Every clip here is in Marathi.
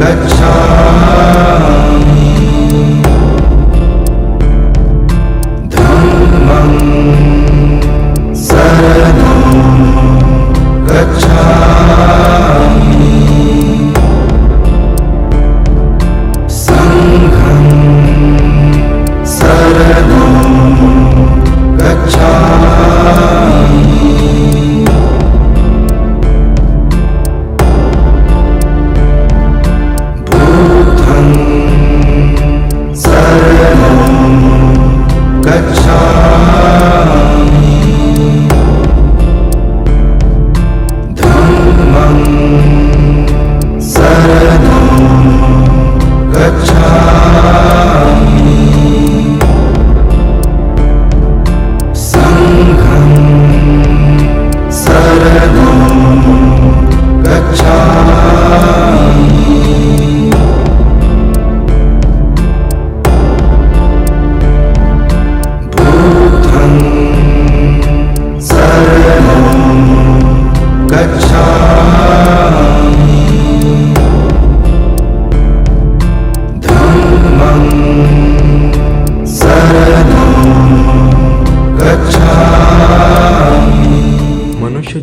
गच्छामि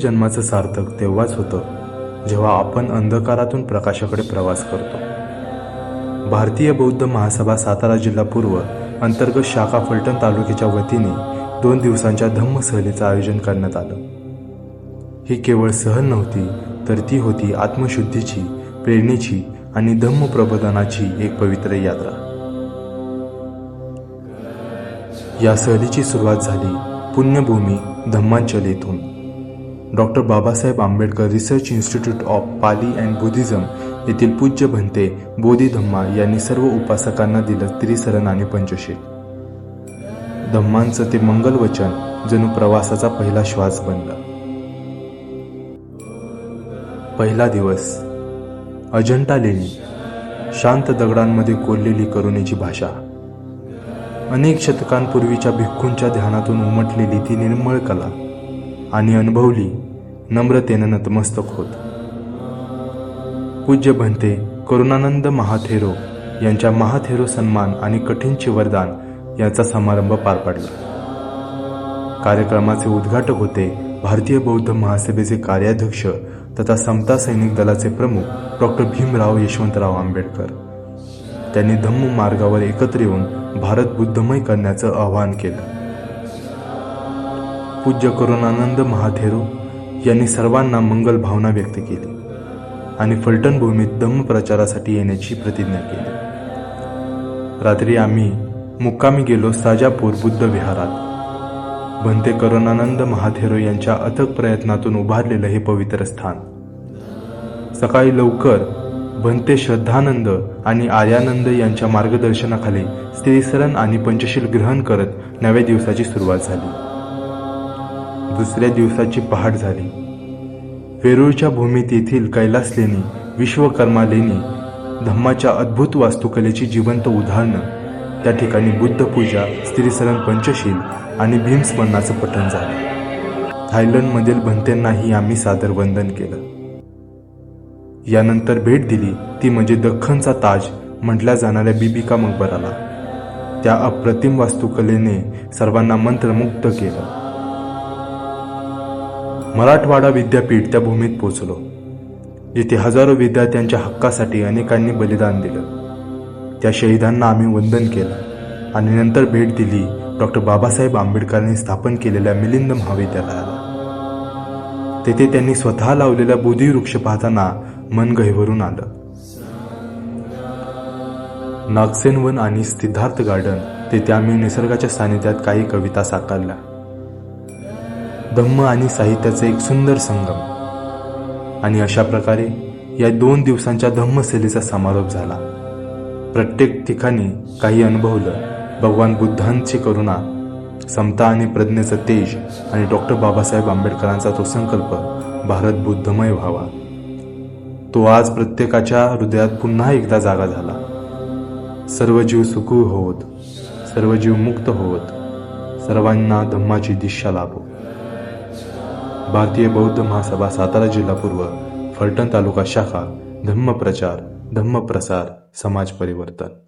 जन्माचं सार्थक तेव्हाच होतं जेव्हा आपण अंधकारातून प्रकाशाकडे प्रवास करतो. भारतीय बौद्ध महासभा सातारा जिल्हा पूर्व अंतर्गत शाखा फलटण तालुक्याच्या वतीने दोन दिवसांच्या धम्म सहलीचं आयोजन करण्यात आलं. ही केवळ सहल नव्हती तर ती होती आत्मशुद्धीची प्रेरणेची आणि धम्म प्रबोधनाची एक पवित्र यात्रा. या सहलीची सुरुवात झाली पुण्यभूमी धम्मांचल येथून doctor Babasaheb Ambedkar research institute of Pali and Buddhism येथील पूज्य भंते बोधी धम्मा यांनी सर्व उपासकांना दिलं त्रिसरण आणि पंचशील. धम्मांचं ते मंगल वचन जणू प्रवासाचा पहिला श्वास बनला. पहिला दिवस. अजंटा लेणी शांत दगडांमध्ये कोरलेली करुणेची भाषा. अनेक शतकांपूर्वीच्या भिक्खूंच्या ध्यानातून उमटलेली ती निर्मळ कला. आणि अनुभवली नम्रतेनं नतमस्तक होत. पूज्य भंते करुणानंद महाथेरो यांच्या महाथेरो सन्मान आणि कठीणचे वरदान याचा समारंभ पार पडला. कार्यक्रमाचे उद्घाटक होते भारतीय बौद्ध महासभेचे कार्याध्यक्ष तथा समता सैनिक दलाचे प्रमुख डॉक्टर भीमराव यशवंतराव आंबेडकर. त्यांनी धम्म मार्गावर एकत्र येऊन भारत बुद्धमय करण्याचं आवाहन केलं. पूज्य करुणानंद महाथेरो यांनी सर्वांना मंगल भावना व्यक्त केली आणि फलटण भूमीत धम्म प्रचारासाठी येण्याची प्रतिज्ञा केली. रात्री आम्ही मुक्कामी गेलो साजापूर बुद्ध विहारात. भंते करुणानंद महाथेरो यांच्या अथक प्रयत्नातून उभारलेलं हे पवित्र स्थान. सकाळी लवकर भंते श्रद्धानंद आणि आर्यानंद यांच्या मार्गदर्शनाखाली स्त्रीसरण आणि पंचशील ग्रहण करत नव्या दिवसाची सुरुवात झाली. दुसऱ्या दिवसाची पहाट झाली. वेरूळच्या भूमीत येथील कैलास लेणी विश्वकर्मा लेणी धम्माच्या अद्भुत वास्तुकलेची जिवंत उदाहरणं त्या ठिकाणी बुद्धपूजा स्त्रीसरण पंचशील आणि भीमस्मरणाचं पठण झालं. थायलंडमधील भंतेंनाही आम्ही सादर वंदन केलं. यानंतर भेट दिली ती म्हणजे दख्खनचा ताज म्हटल्या जाणाऱ्या बिबिका मकबराला. त्या अप्रतिम वास्तुकलेने सर्वांना मंत्रमुग्ध केलं. मराठवाडा विद्यापीठ त्या भूमीत पोचलो येथे हजारो विद्यार्थ्यांच्या हक्कासाठी अनेकांनी बलिदान दिलं. त्या शहीदांना आम्ही वंदन केलं आणि नंतर भेट दिली डॉक्टर बाबासाहेब आंबेडकरांनी स्थापन केलेल्या मिलिंद महाविद्यालयाला तेथे त्यांनी स्वतः लावलेल्या बोधी वृक्ष पाहताना मन गहिवरून आलं. नागसेनवन आणि सिद्धार्थ गार्डन तेथे आम्ही निसर्गाच्या सानिध्यात काही कविता साकारल्या. धम्म आणि साहित्याचे एक सुंदर संगम. आणि अशा प्रकारे या दोन दिवसांच्या धम्मसेलेचा समारोप झाला. प्रत्येक ठिकाणी काही अनुभवलं भगवान बुद्धांची करुणा समता आणि प्रज्ञेचं तेज आणि डॉक्टर बाबासाहेब आंबेडकरांचा तो संकल्प भारत बुद्धमय व्हावा. तो आज प्रत्येकाच्या हृदयात पुन्हा एकदा जागा झाला. सर्व जीव सुखू होत सर्व जीव मुक्त होत सर्वांना धम्माची दिशा लाभो. भारतीय बौद्ध महासभा सातारा जिल्हा पूर्व फलटण तालुका शाखा धम्म प्रचार धम्म प्रसार समाज परिवर्तन.